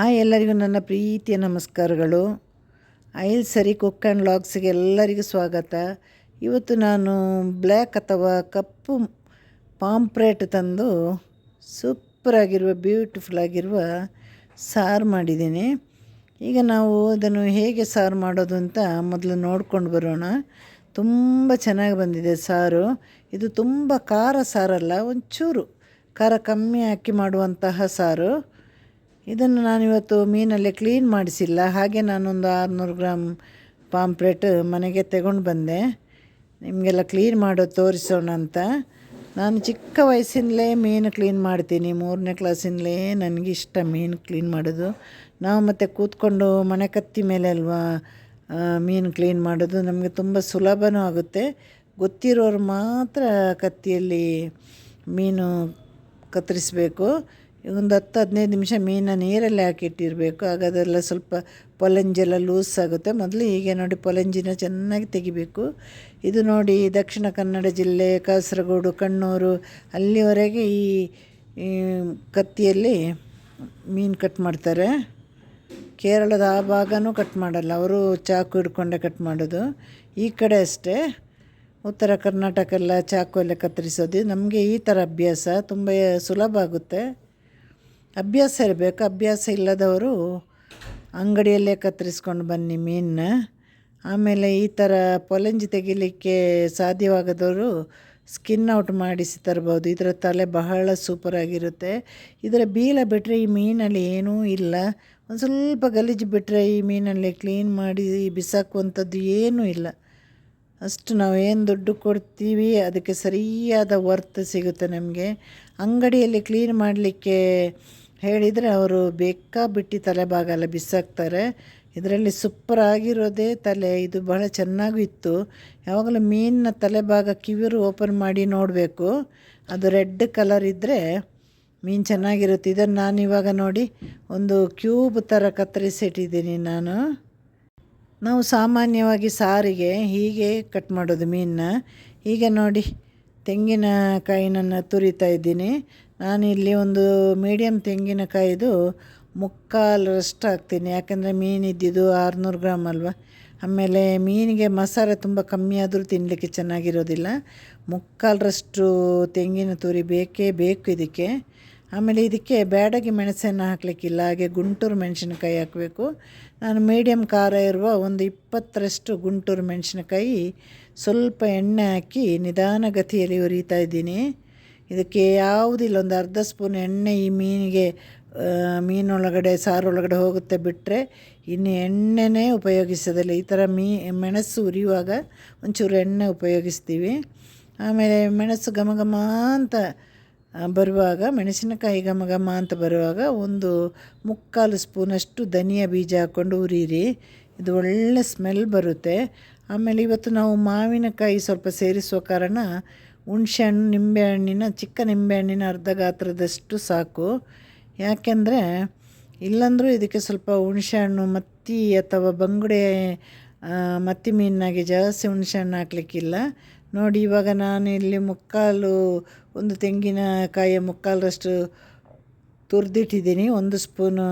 Hi ಎಲ್ಲರಿಗೂ ನನ್ನ ಪ್ರೀತಿಯ ನಮಸ್ಕಾರಗಳು. ಐಲ್ ಸರಿ ಕುಕ್ ಆ್ಯಂಡ್ ಲಾಗ್ಸಿಗೆ ಎಲ್ಲರಿಗೂ ಸ್ವಾಗತ. ಇವತ್ತು ನಾನು ಬ್ಲ್ಯಾಕ್ ಅಥವಾ ಕಪ್ಪು ಪಾಂಪ್ರೇಟ್ ತಂದು ಸೂಪರಾಗಿರುವ, ಬ್ಯೂಟಿಫುಲ್ ಆಗಿರುವ ಸಾರು ಮಾಡಿದ್ದೀನಿ. ಈಗ ನಾವು ಅದನ್ನು ಹೇಗೆ ಸಾರು ಮಾಡೋದು ಅಂತ ಮೊದಲು ನೋಡ್ಕೊಂಡು ಬರೋಣ. ತುಂಬ ಚೆನ್ನಾಗಿ ಬಂದಿದೆ ಸಾರು. ಇದು ತುಂಬ ಖಾರ ಸಾರಲ್ಲ, ಒಂಚೂರು ಖಾರ ಕಮ್ಮಿ ಹಾಕಿ ಮಾಡುವಂತಹ ಸಾರು. ಇದನ್ನು ನಾನಿವತ್ತು ಮೀನಲ್ಲಿ ಕ್ಲೀನ್ ಮಾಡಿಸಿಲ್ಲ. ಹಾಗೆ ನಾನೊಂದು ಆರುನೂರು ಗ್ರಾಮ್ ಪಾಂಪ್ಲೆಟ್ ಮನೆಗೆ ತಗೊಂಡು ಬಂದೆ. ನಿಮಗೆಲ್ಲ ಕ್ಲೀನ್ ಮಾಡೋದು ತೋರಿಸೋಣ ಅಂತ. ನಾನು ಚಿಕ್ಕ ವಯಸ್ಸಿನಲ್ಲೇ ಮೀನು ಕ್ಲೀನ್ ಮಾಡ್ತೀನಿ. ಮೂರನೇ ಕ್ಲಾಸಿನಲ್ಲೇ ನನಗೆ ಇಷ್ಟ ಮೀನು ಕ್ಲೀನ್ ಮಾಡೋದು. ನಾವು ಮತ್ತು ಕೂತ್ಕೊಂಡು ಮನೆ ಕತ್ತಿ ಮೇಲೆ ಅಲ್ವಾ ಮೀನು ಕ್ಲೀನ್ ಮಾಡೋದು ನಮಗೆ ತುಂಬ ಸುಲಭನೂ ಆಗುತ್ತೆ. ಗೊತ್ತಿರೋರು ಮಾತ್ರ ಕತ್ತಿಯಲ್ಲಿ ಮೀನು ಕತ್ತರಿಸಬೇಕು. ಒಂದು ಹತ್ತು ಹದಿನೈದು ನಿಮಿಷ ಮೀನ ನೀರಲ್ಲಿ ಹಾಕಿಟ್ಟಿರಬೇಕು. ಆಗ ಅದೆಲ್ಲ ಸ್ವಲ್ಪ ಪೊಲಂಜೆಲ್ಲ ಲೂಸ್ ಆಗುತ್ತೆ. ಮೊದಲು ಹೀಗೆ ನೋಡಿ ಪೊಲಂಜಿನ ಚೆನ್ನಾಗಿ ತೆಗಿಬೇಕು. ಇದು ನೋಡಿ ದಕ್ಷಿಣ ಕನ್ನಡ ಜಿಲ್ಲೆ, ಕಾಸರಗೋಡು, ಕಣ್ಣೂರು, ಅಲ್ಲಿವರೆಗೆ ಈ ಕತ್ತಿಯಲ್ಲಿ ಮೀನು ಕಟ್ ಮಾಡ್ತಾರೆ. ಕೇರಳದ ಆ ಭಾಗನೂ ಕಟ್ ಮಾಡಲ್ಲ. ಅವರು ಚಾಕು ಹಿಡ್ಕೊಂಡೆ ಕಟ್ ಮಾಡೋದು. ಈ ಕಡೆ ಅಷ್ಟೇ. ಉತ್ತರ ಕರ್ನಾಟಕ ಎಲ್ಲ ಚಾಕು ಎಲ್ಲ ಕತ್ತರಿಸೋದು. ನಮಗೆ ಈ ಥರ ಅಭ್ಯಾಸ ತುಂಬ ಸುಲಭ ಆಗುತ್ತೆ. ಅಭ್ಯಾಸ ಇರಬೇಕು. ಅಭ್ಯಾಸ ಇಲ್ಲದವರು ಅಂಗಡಿಯಲ್ಲೇ ಕತ್ತರಿಸ್ಕೊಂಡು ಬನ್ನಿ ಮೀನನ್ನ ಆಮೇಲೆ ಈ ಥರ ಪೊಲಂಜಿ ತೆಗಿಲಿಕ್ಕೆ ಸಾಧ್ಯವಾಗದವರು ಸ್ಕಿನ್ ಔಟ್ ಮಾಡಿಸಿ ತರ್ಬೋದು. ಇದರ ತಲೆ ಬಹಳ ಸೂಪರಾಗಿರುತ್ತೆ ಇದರ ಬೀಲ ಬಿಟ್ಟರೆ ಈ ಮೀನಲ್ಲಿ ಏನೂ ಇಲ್ಲ. ಒಂದು ಸ್ವಲ್ಪ ಗಲೀಜು ಬಿಟ್ಟರೆ ಈ ಮೀನಲ್ಲಿ ಕ್ಲೀನ್ ಮಾಡಿ ಬಿಸಾಕುವಂಥದ್ದು ಏನೂ ಇಲ್ಲ. ಅಷ್ಟು ನಾವು ಏನು ದುಡ್ಡು ಕೊಡ್ತೀವಿ ಅದಕ್ಕೆ ಸರಿಯಾದ ವರ್ತ್ ಸಿಗುತ್ತೆ ನಮಗೆ. ಅಂಗಡಿಯಲ್ಲಿ ಕ್ಲೀನ್ ಮಾಡಲಿಕ್ಕೆ ಹೇಳಿದರೆ ಅವರು ಬೇಕಾಬಿಟ್ಟು ತಲೆಬಾಗಲ್ಲ ಬಿಸಾಕ್ತಾರೆ. ಇದರಲ್ಲಿ ಸೂಪರ್ ಆಗಿರೋದೇ ತಲೆ. ಇದು ಬಹಳ ಚೆನ್ನಾಗೂ ಇತ್ತು. ಯಾವಾಗಲೂ ಮೀನಿನ ತಲೆಭಾಗ ಕಿವಿರು ಓಪನ್ ಮಾಡಿ ನೋಡಬೇಕು. ಅದು ರೆಡ್ ಕಲರ್ ಇದ್ದರೆ ಮೀನು ಚೆನ್ನಾಗಿರುತ್ತೆ. ಇದನ್ನು ನಾನು ಇವಾಗ ನೋಡಿ ಒಂದು ಕ್ಯೂಬ್ ಥರ ಕತ್ತರಿಸಿಟ್ಟಿದ್ದೀನಿ ನಾನು. ನಾವು ಸಾಮಾನ್ಯವಾಗಿ ಸಾರಿಗೆ ಹೀಗೆ ಕಟ್ ಮಾಡೋದು ಮೀನನ್ನ. ಹೀಗೆ ನೋಡಿ ತೆಂಗಿನಕಾಯಿನನ್ನು ತುರಿತಾ ಇದ್ದೀನಿ. ನಾನಿಲ್ಲಿ ಒಂದು ಮೀಡಿಯಮ್ ತೆಂಗಿನಕಾಯಿದು ಮುಕ್ಕಾಲರಷ್ಟು ಹಾಕ್ತೀನಿ ಯಾಕೆಂದರೆ ಮೀನು ಇದ್ದಿದ್ದು ಆರುನೂರು ಗ್ರಾಮ್ ಅಲ್ವಾ? ಆಮೇಲೆ ಮೀನಿಗೆ ಮಸಾಲೆ ತುಂಬ ಕಮ್ಮಿ ಆದರೂ ತಿನ್ನಲಿಕ್ಕೆ ಚೆನ್ನಾಗಿರೋದಿಲ್ಲ. ಮುಕ್ಕಾಲರಷ್ಟು ತೆಂಗಿನ ತುರಿ ಬೇಕೇ ಬೇಕು ಇದಕ್ಕೆ. ಆಮೇಲೆ ಇದಕ್ಕೆ ಬ್ಯಾಡಗಿ ಮೆಣಸನ್ನು ಹಾಕಲಿಕ್ಕಿಲ್ಲ, ಹಾಗೆ ಗುಂಟೂರು ಮೆಣಸಿನಕಾಯಿ ಹಾಕಬೇಕು. ನಾನು ಮೀಡಿಯಮ್ ಖಾರ ಇರುವ ಒಂದು ಇಪ್ಪತ್ತರಷ್ಟು ಗುಂಟೂರು ಮೆಣಸಿನಕಾಯಿ ಸ್ವಲ್ಪ ಎಣ್ಣೆ ಹಾಕಿ ನಿಧಾನಗತಿಯಲ್ಲಿ ಉರಿತಾ ಇದ್ದೀನಿ. ಇದಕ್ಕೆ ಯಾವುದಿಲ್ಲ ಒಂದು ಅರ್ಧ ಸ್ಪೂನ್ ಎಣ್ಣೆ ಈ ಮೀನಿಗೆ ಮೀನೊಳಗಡೆ, ಸಾರೊಳಗಡೆ ಹೋಗುತ್ತೆ ಬಿಟ್ಟರೆ ಇನ್ನು ಎಣ್ಣೆನೇ ಉಪಯೋಗಿಸೋದಿಲ್ಲ. ಈ ಥರ ಮೀ, ಮೆಣಸು ಉರಿಯುವಾಗ ಒಂಚೂರು ಎಣ್ಣೆ ಉಪಯೋಗಿಸ್ತೀವಿ. ಆಮೇಲೆ ಮೆಣಸು ಘಮ ಘಮ ಅಂತ ಬರುವಾಗ, ಮೆಣಸಿನಕಾಯಿ ಘಮ ಘಮ ಅಂತ ಬರುವಾಗ ಒಂದು ಮುಕ್ಕಾಲು ಸ್ಪೂನಷ್ಟು ಧನಿಯಾ ಬೀಜ ಹಾಕ್ಕೊಂಡು ಉರಿಯಿರಿ. ಇದು ಒಳ್ಳೆ ಸ್ಮೆಲ್ ಬರುತ್ತೆ. ಆಮೇಲೆ ಇವತ್ತು ನಾವು ಮಾವಿನಕಾಯಿ ಸ್ವಲ್ಪ ಸೇರಿಸುವ ಕಾರಣ ಹುಣ್ಸೆಹಣ್ಣು ನಿಂಬೆಹಣ್ಣಿನ, ಚಿಕ್ಕ ನಿಂಬೆಹಣ್ಣಿನ ಅರ್ಧ ಗಾತ್ರದಷ್ಟು ಸಾಕು. ಯಾಕೆಂದರೆ ಇಲ್ಲಂದರೂ ಇದಕ್ಕೆ ಸ್ವಲ್ಪ ಹುಣಸೆಹಣ್ಣು ಮತ್ತಿ ಅಥವಾ ಬಂಗುಡೆ ಮತ್ತಿ ಮೀನಾಗಿ ಜಾಸ್ತಿ ಹುಣಸೆಹಣ್ಣು ಹಾಕ್ಲಿಕ್ಕಿಲ್ಲ. ನೋಡಿ, ಇವಾಗ ನಾನು ಇಲ್ಲಿ ಮುಕ್ಕಾಲು, ಒಂದು ತೆಂಗಿನಕಾಯಿಯ ಮುಕ್ಕಾಲರಷ್ಟು ತುರಿದಿಟ್ಟಿದ್ದೀನಿ. ಒಂದು ಸ್ಪೂನು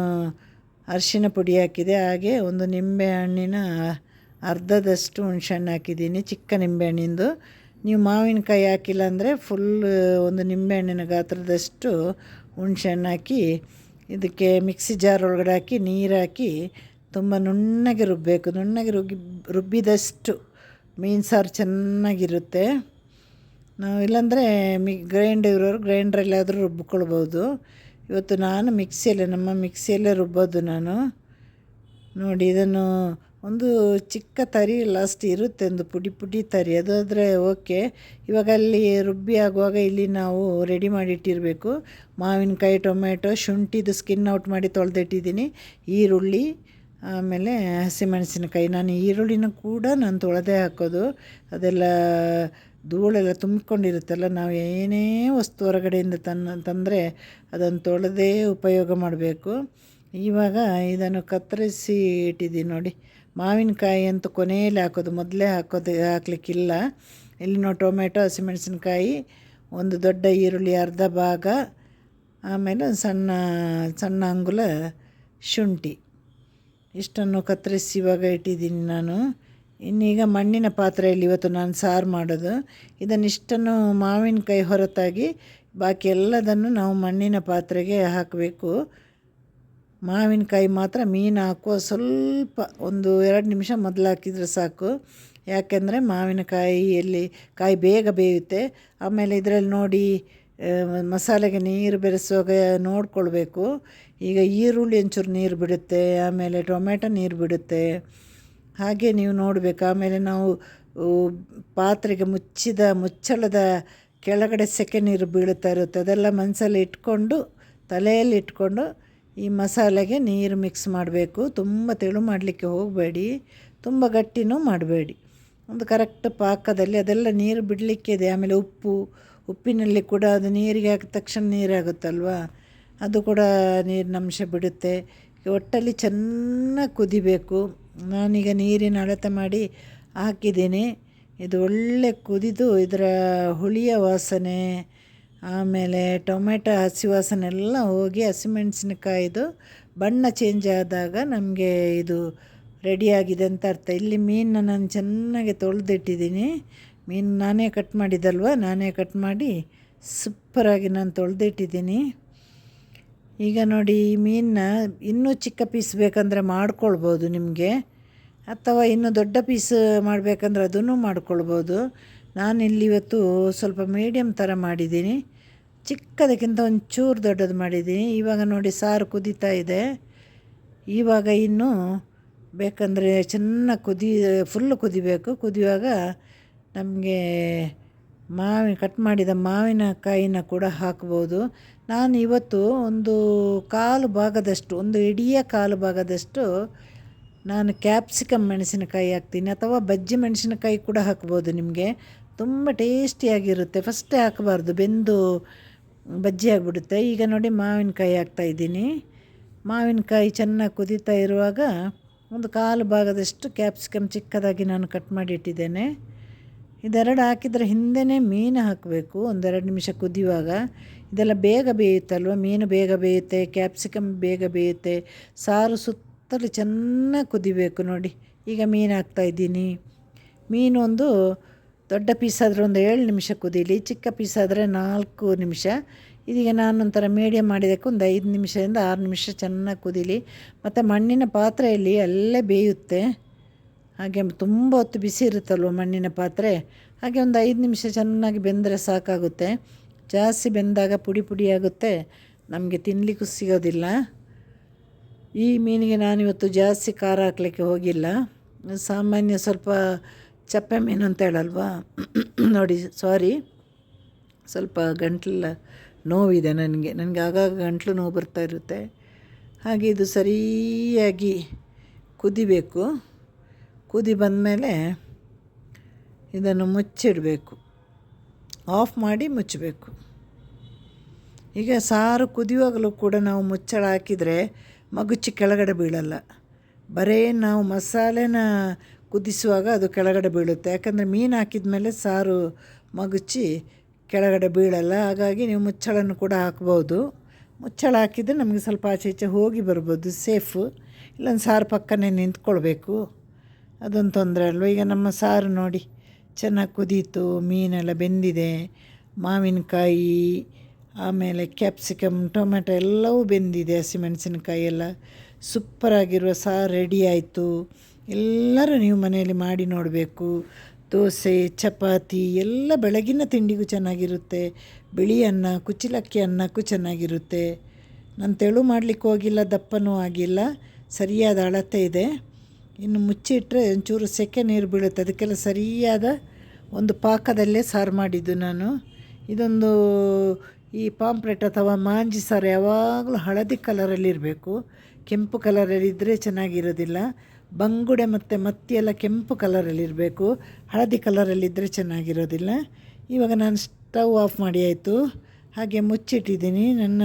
ಅರಿಶಿನ ಪುಡಿ ಹಾಕಿದೆ. ಹಾಗೆ ಒಂದು ನಿಂಬೆಹಣ್ಣಿನ ಅರ್ಧದಷ್ಟು ಹುಣ್ಸೆಹಣ್ಣು ಹಾಕಿದ್ದೀನಿ, ಚಿಕ್ಕ ನಿಂಬೆಹಣ್ಣಿಂದು. ನೀವು ಮಾವಿನಕಾಯಿ ಹಾಕಿಲ್ಲ ಅಂದರೆ ಫುಲ್ ಒಂದು ನಿಂಬೆಹಣ್ಣಿನ ಗಾತ್ರದಷ್ಟು ಹುಣ್ಸೆಹಣ್ಣು ಹಾಕಿ, ಇದಕ್ಕೆ ಮಿಕ್ಸಿ ಜಾರ್ ಒಳಗಡೆ ಹಾಕಿ, ನೀರು ಹಾಕಿ, ತುಂಬ ನುಣ್ಣಗೆ ರುಬ್ಬಬೇಕು ನುಣ್ಣಗೆ ರುಬ್ಬಿ ರುಬ್ಬಿದಷ್ಟು ಮೀನು ಸಾರು ಚೆನ್ನಾಗಿರುತ್ತೆ. ನಾವು ಇಲ್ಲಾಂದರೆ ಮಿ ಗ್ರೈಂಡರ್ ಇರೋರು ಗ್ರೈಂಡ್ರಲ್ಲಾದರೂ ರುಬ್ಬಿಕೊಳ್ಬೋದು ಇವತ್ತು ನಾನು ಮಿಕ್ಸಿಯಲ್ಲೇ, ನಮ್ಮ ಮಿಕ್ಸಿಯಲ್ಲೇ ರುಬ್ಬೋದು ನಾನು. ನೋಡಿ, ಇದನ್ನು ಒಂದು ಚಿಕ್ಕ ತರಿ ಲಾಸ್ಟ್ ಇರುತ್ತೆ ಒಂದು ಪುಡಿ ಪುಡಿ ತರಿ. ಅದಾದರೆ ಓಕೆ ಇವಾಗ ಅಲ್ಲಿ ರುಬ್ಬಿ ಆಗುವಾಗ ಇಲ್ಲಿ ನಾವು ರೆಡಿ ಮಾಡಿಟ್ಟಿರಬೇಕು ಮಾವಿನಕಾಯಿ ಟೊಮೆಟೊ ಶುಂಠಿದು ಸ್ಕಿನ್ ಔಟ್ ಮಾಡಿ ತೊಳೆದಿಟ್ಟಿದ್ದೀನಿ. ಈರುಳ್ಳಿ, ಆಮೇಲೆ ಹಸಿಮೆಣಸಿನಕಾಯಿ. ನಾನು ಈರುಳ್ಳಿನ ಕೂಡ ನಾನು ತೊಳೆದೇ ಹಾಕೋದು. ಅದೆಲ್ಲ ಧೂಳೆಲ್ಲ ತುಂಬಿಕೊಂಡಿರುತ್ತಲ್ಲ, ನಾವು ಏನೇ ವಸ್ತು ಹೊರಗಡೆಯಿಂದ ತನ್ನ ತಂದರೆ ಅದನ್ನು ತೊಳೆದೇ ಉಪಯೋಗ ಮಾಡಬೇಕು. ಇವಾಗ ಇದನ್ನು ಕತ್ತರಿಸಿ ಇಟ್ಟಿದ್ದೀನಿ ನೋಡಿ. ಮಾವಿನಕಾಯಿ ಅಂತೂ ಕೊನೆಯಲ್ಲಿ ಹಾಕೋದು, ಮೊದಲೇ ಹಾಕೋದು, ಹಾಕ್ಲಿಕ್ಕಿಲ್ಲ. ಇಲ್ಲಿ ನಾವು ಟೊಮೆಟೊ ಹಸಿಮೆಣಸಿನ್ಕಾಯಿ, ಒಂದು ದೊಡ್ಡ ಈರುಳ್ಳಿ ಅರ್ಧ ಭಾಗ, ಆಮೇಲೆ ಸಣ್ಣ ಸಣ್ಣ ಅಂಗುಲ ಶುಂಠಿ. ಇಷ್ಟನ್ನು ಕತ್ತರಿಸಿ ಇವಾಗ ಇಟ್ಟಿದ್ದೀನಿ ನಾನು. ಇನ್ನೀಗ ಮಣ್ಣಿನ ಪಾತ್ರೆಯಲ್ಲಿ ಇವತ್ತು ನಾನು ಸಾರು ಮಾಡೋದು. ಇದನ್ನಿಷ್ಟನ್ನು ಮಾವಿನಕಾಯಿ ಹೊರತಾಗಿ ಬಾಕಿ ಎಲ್ಲದನ್ನು ನಾವು ಮಣ್ಣಿನ ಪಾತ್ರೆಗೆ ಹಾಕಬೇಕು. ಮಾವಿನಕಾಯಿ ಮಾತ್ರ ಮೀನು ಹಾಕುವ ಸ್ವಲ್ಪ ಒಂದು ಎರಡು ನಿಮಿಷ ಮೊದಲು ಹಾಕಿದರೆ ಸಾಕು. ಯಾಕೆಂದರೆ ಮಾವಿನಕಾಯಿಯಲ್ಲಿ ಕಾಯಿ ಬೇಗ ಬೇಯುತ್ತೆ. ಆಮೇಲೆ ಇದರಲ್ಲಿ ನೋಡಿ ಮಸಾಲೆಗೆ ನೀರು ಬೆರೆಸುವಾಗ ನೋಡ್ಕೊಳ್ಬೇಕು. ಈಗ ಈರುಳ್ಳಿ ಒಂಚೂರು ನೀರು ಬಿಡುತ್ತೆ, ಆಮೇಲೆ ಟೊಮೆಟೊ ನೀರು ಬಿಡುತ್ತೆ. ಹಾಗೆ ನೀವು ನೋಡಬೇಕು. ಆಮೇಲೆ ನಾವು ಪಾತ್ರೆಗೆ ಮುಚ್ಚಿದ, ಮುಚ್ಚಳದ ಕೆಳಗಡೆ ಸೆಕೆ ನೀರು ಬೀಳುತ್ತಾ ಇರುತ್ತೆ. ಅದೆಲ್ಲ ಮನಸ್ಸಲ್ಲಿ ಇಟ್ಕೊಂಡು, ತಲೆಯಲ್ಲಿ ಇಟ್ಕೊಂಡು ಈ ಮಸಾಲೆಗೆ ನೀರು ಮಿಕ್ಸ್ ಮಾಡಬೇಕು. ತುಂಬ ತೆಳು ಮಾಡಲಿಕ್ಕೆ ಹೋಗಬೇಡಿ. ತುಂಬ ಗಟ್ಟಿನೂ ಮಾಡಬೇಡಿ. ಒಂದು ಕರೆಕ್ಟ್ ಪಾಕದಲ್ಲಿ ಅದೆಲ್ಲ ನೀರು ಬಿಡಲಿಕ್ಕೆ ಇದೆ. ಆಮೇಲೆ ಉಪ್ಪು, ಉಪ್ಪಿನಲ್ಲಿ ಕೂಡ ಅದು ನೀರಿಗೆ ಹಾಕಿದ ತಕ್ಷಣ ನೀರಾಗುತ್ತಲ್ವಾ? ಅದು ಕೂಡ ನೀರಿನ ಅಂಶ ಬಿಡುತ್ತೆ. ಒಟ್ಟಲ್ಲಿ ಚೆನ್ನಾಗಿ ಕುದಿಬೇಕು. ನಾನೀಗ ನೀರಿನ ಅಳತೆ ಮಾಡಿ ಹಾಕಿದ್ದೀನಿ. ಇದು ಒಳ್ಳೆ ಕುದಿದು ಇದರ ಹುಳಿಯ ವಾಸನೆ. ಆಮೇಲೆ ಟೊಮೆಟೊ ಹಸಿ ವಾಸನೆಲ್ಲ ಹೋಗಿ ಹಸಿಮೆಣಸಿನಕಾಯಿದು ಬಣ್ಣ ಚೇಂಜ್ ಆದಾಗ ನಮಗೆ ಇದು ರೆಡಿಯಾಗಿದೆ ಅಂತ ಅರ್ಥ. ಇಲ್ಲಿ ಮೀನನ್ನ ನಾನು ಚೆನ್ನಾಗಿ ತೊಳೆದಿಟ್ಟಿದ್ದೀನಿ. ಮೀನು ನಾನೇ ಕಟ್ ಮಾಡಿದ್ದಲ್ವ? ನಾನೇ ಕಟ್ ಮಾಡಿ ಸೂಪರಾಗಿ ನಾನು ತೊಳೆದಿಟ್ಟಿದ್ದೀನಿ. ಈಗ ನೋಡಿ, ಈ ಮೀನನ್ನ ಇನ್ನೂ ಚಿಕ್ಕ ಪೀಸ್ ಬೇಕಂದರೆ ಮಾಡ್ಕೊಳ್ಬೋದು ನಿಮಗೆ. ಅಥವಾ ಇನ್ನೂ ದೊಡ್ಡ ಪೀಸ್ ಮಾಡಬೇಕಂದ್ರೆ ಅದನ್ನು ಮಾಡ್ಕೊಳ್ಬೋದು. ನಾನಿಲ್ಲಿ ಇವತ್ತು ಸ್ವಲ್ಪ ಮೀಡಿಯಮ್ ಥರ ಮಾಡಿದ್ದೀನಿ. ಚಿಕ್ಕದಕ್ಕಿಂತ ಒಂಚೂರು ದೊಡ್ಡದು ಮಾಡಿದ್ದೀನಿ. ಇವಾಗ ನೋಡಿ ಸಾರು ಕುದೀತಾ ಇದೆ. ಇವಾಗ ಇನ್ನೂ ಬೇಕಂದರೆ ಚೆನ್ನಾಗಿ ಕುದಿ ಫುಲ್ಲು ಕುದಿಬೇಕು. ಕುದಿಯುವಾಗ ನಮಗೆ ಮಾವಿನ ಕಟ್ ಮಾಡಿದ ಮಾವಿನಕಾಯಿನ ಕೂಡ ಹಾಕ್ಬೋದು. ನಾನು ಇವತ್ತು ಒಂದು ಕಾಲು ಭಾಗದಷ್ಟು, ಒಂದು ಇಡಿಯ ಕಾಲು ಭಾಗದಷ್ಟು ನಾನು ಕ್ಯಾಪ್ಸಿಕಮ್ ಮೆಣಸಿನಕಾಯಿ ಹಾಕ್ತೀನಿ. ಅಥವಾ ಬಜ್ಜಿ ಮೆಣಸಿನಕಾಯಿ ಕೂಡ ಹಾಕ್ಬೋದು ನಿಮಗೆ. ತುಂಬ ಟೇಸ್ಟಿಯಾಗಿರುತ್ತೆ. ಫಸ್ಟೇ ಹಾಕಬಾರ್ದು. ಬೆಂದು ಬಜ್ಜಿ ಆಗಿಬಿಡುತ್ತೆ. ಈಗ ನೋಡಿ ಮಾವಿನಕಾಯಿ ಹಾಕ್ತಾಯಿದ್ದೀನಿ ಮಾವಿನಕಾಯಿ ಚೆನ್ನಾಗಿ ಕುದೀತಾ ಇರುವಾಗ ಒಂದು ಕಾಲು ಭಾಗದಷ್ಟು ಕ್ಯಾಪ್ಸಿಕಮ್ ಚಿಕ್ಕದಾಗಿ ನಾನು ಕಟ್ ಮಾಡಿ ಇಟ್ಟಿದ್ದೇನೆ ಇದೆರಡು ಹಾಕಿದರೆ ಹಿಂದೆ ಮೀನು ಹಾಕಬೇಕು. ಒಂದೆರಡು ನಿಮಿಷ ಕುದಿಯುವಾಗ. ಇದೆಲ್ಲ ಬೇಗ ಬೇಯುತ್ತಲ್ವ? ಮೀನು ಬೇಗ ಬೇಯುತ್ತೆ ಕ್ಯಾಪ್ಸಿಕಮ್ ಬೇಗ ಬೇಯುತ್ತೆ. ಸಾರು ಸುತ್ತಲೂ ಚೆನ್ನಾಗಿ ಕುದಿಬೇಕು ನೋಡಿ. ಈಗ ಮೀನು ಹಾಕ್ತಾಯಿದ್ದೀನಿ ಮೀನು ಒಂದು ದೊಡ್ಡ ಪೀಸ್ ಆದರೆ ಒಂದು ಏಳು ನಿಮಿಷ ಕುದೀಲಿ, ಚಿಕ್ಕ ಪೀಸ್ ಆದರೆ ನಾಲ್ಕು ನಿಮಿಷ. ಇದೀಗ ನಾನು ಒಂಥರ ಮೀಡಿಯಮ್ ಮಾಡಿದ್ದಕ್ಕೆ ಒಂದು ಐದು ನಿಮಿಷದಿಂದ ಆರು ನಿಮಿಷ ಚೆನ್ನಾಗಿ ಕುದೀಲಿ. ಮತ್ತು ಮಣ್ಣಿನ ಪಾತ್ರೆಯಲ್ಲಿ ಅಲ್ಲೇ ಬೇಯುತ್ತೆ. ಹಾಗೆ ತುಂಬ ಹೊತ್ತು ಬಿಸಿ ಇರುತ್ತಲ್ವ ಮಣ್ಣಿನ ಪಾತ್ರೆ? ಹಾಗೆ ಒಂದು ಐದು ನಿಮಿಷ ಚೆನ್ನಾಗಿ ಬೆಂದರೆ ಸಾಕಾಗುತ್ತೆ. ಜಾಸ್ತಿ ಬೆಂದಾಗ ಪುಡಿ ಪುಡಿ ಆಗುತ್ತೆ. ನಮಗೆ ತಿನ್ನಲಿಕ್ಕೂ ಸಿಗೋದಿಲ್ಲ. ಈ ಮೀನಿಗೆ ನಾನಿವತ್ತು ಜಾಸ್ತಿ ಖಾರ ಹಾಕಲಿಕ್ಕೆ ಹೋಗಿಲ್ಲ. ಸಾಮಾನ್ಯ ಸ್ವಲ್ಪ ಚಪ್ಪೆ ಮೀನು ಅಂತ ಹೇಳಲ್ವಾ? ನೋಡಿ ಸಾರಿ ಸ್ವಲ್ಪ ಗಂಟ್ಲ ನೋವಿದೆ ನನಗೆ. ನನಗೆ ಆಗಾಗ ಗಂಟ್ಲು ನೋವು ಬರ್ತಾ ಇರುತ್ತೆ. ಹಾಗೆ ಇದು ಸರಿಯಾಗಿ ಕುದಿಬೇಕು. ಕುದಿ ಬಂದಮೇಲೆ ಇದನ್ನು ಮುಚ್ಚಿಡಬೇಕು. ಆಫ್ ಮಾಡಿ ಮುಚ್ಚಬೇಕು ಈಗ ಸಾರು ಕುದಿಯುವಾಗಲೂ ಕೂಡ ನಾವು ಮುಚ್ಚಳ ಹಾಕಿದರೆ ಮಗುಚಿ ಕೆಳಗಡೆ ಬೀಳಲ್ಲ. ಬರೀ ನಾವು ಮಸಾಲೆನ ಕುದಿಸುವಾಗ ಅದು ಕೆಳಗಡೆ ಬೀಳುತ್ತೆ. ಯಾಕಂದರೆ ಮೀನು ಹಾಕಿದ ಮೇಲೆ ಸಾರು ಮಗುಚಿ ಕೆಳಗಡೆ ಬೀಳಲ್ಲ. ಹಾಗಾಗಿ ನೀವು ಮುಚ್ಚಳನ್ನು ಕೂಡ ಹಾಕ್ಬೋದು. ಮುಚ್ಚಳ ಹಾಕಿದರೆ ನಮಗೆ ಸ್ವಲ್ಪ ಆಚೆ ಈಚೆ ಹೋಗಿ ಬರ್ಬೋದು, ಸೇಫು. ಇಲ್ಲೊಂದು ಸಾರು ಪಕ್ಕನೇ ನಿಂತ್ಕೊಳ್ಬೇಕು. ಅದೊಂದು ತೊಂದರೆ ಅಲ್ವ? ಈಗ ನಮ್ಮ ಸಾರು ನೋಡಿ, ಚೆನ್ನಾಗಿ ಕುದೀತು, ಮೀನೆಲ್ಲ ಬೆಂದಿದೆ, ಮಾವಿನಕಾಯಿ, ಆಮೇಲೆ ಕ್ಯಾಪ್ಸಿಕಮ್ ಟೊಮೆಟೊ ಎಲ್ಲವೂ ಬೆಂದಿದೆ ಹಸಿಮೆಣಸಿನಕಾಯಿ ಎಲ್ಲ. ಸೂಪರಾಗಿರುವ ಸಾರು ರೆಡಿ ಆಯಿತು. ಎಲ್ಲರೂ ನೀವು ಮನೆಯಲ್ಲಿ ಮಾಡಿ ನೋಡಬೇಕು. ದೋಸೆ, ಚಪಾತಿ ಎಲ್ಲ ಬೆಳಗಿನ ತಿಂಡಿಗೂ ಚೆನ್ನಾಗಿರುತ್ತೆ. ಬಿಳಿ ಅನ್ನ, ಕುಚ್ಚಲಕ್ಕಿ ಅನ್ನಕ್ಕೂ ಚೆನ್ನಾಗಿರುತ್ತೆ. ನಾನು ತೆಳು ಮಾಡಲಿಕ್ಕೆ ಹೋಗಿಲ್ಲ, ದಪ್ಪನೂ ಆಗಿಲ್ಲ. ಸರಿಯಾದ ಅಳತೆ ಇದೆ. ಇನ್ನು ಮುಚ್ಚಿಟ್ರೆ ಒಂಚೂರು ಸೆಕೆ ನೀರು ಬೀಳುತ್ತೆ. ಅದಕ್ಕೆಲ್ಲ ಸರಿಯಾದ ಒಂದು ಪಾಕದಲ್ಲೇ ಸಾರು ಮಾಡಿದ್ದು ನಾನು. ಇದೊಂದು ಈ ಪಾಂಪ್ಲೆಟ್ ಅಥವಾ ಮಾಂಜಿ ಸಾರು ಯಾವಾಗಲೂ ಹಳದಿ ಕಲರಲ್ಲಿರಬೇಕು ಕೆಂಪು ಕಲರಲ್ಲಿದ್ದರೆ ಚೆನ್ನಾಗಿರೋದಿಲ್ಲ. ಬಂಗುಡೆ ಮತ್ತು ಮತ್ತಿ ಎಲ್ಲ ಕೆಂಪು ಕಲರಲ್ಲಿರಬೇಕು ಹಳದಿ ಕಲರಲ್ಲಿದ್ದರೆ ಚೆನ್ನಾಗಿರೋದಿಲ್ಲ. ಇವಾಗ ನಾನು ಸ್ಟವ್ ಆಫ್ ಮಾಡಿ ಆಯಿತು. ಹಾಗೆ ಮುಚ್ಚಿಟ್ಟಿದ್ದೀನಿ. ನನ್ನ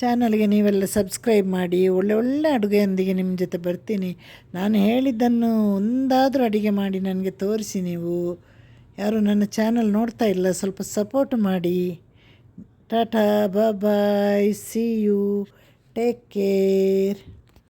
ಚಾನಲ್ಗೆ ನೀವೆಲ್ಲ ಸಬ್ಸ್ಕ್ರೈಬ್ ಮಾಡಿ, ಒಳ್ಳೆ ಒಳ್ಳೆ ಅಡುಗೆಯೊಂದಿಗೆ ನಿಮ್ಮ ಜೊತೆ ಬರ್ತೀನಿ. ನಾನು ಹೇಳಿದ್ದನ್ನು ಒಂದಾದರೂ ಅಡುಗೆ ಮಾಡಿ ನನಗೆ ತೋರಿಸಿ ನೀವು. ಯಾರು ನನ್ನ ಚಾನಲ್ ನೋಡ್ತಾ ಇಲ್ಲ, ಸ್ವಲ್ಪ ಸಪೋರ್ಟ್ ಮಾಡಿ. Tata, bye see you take care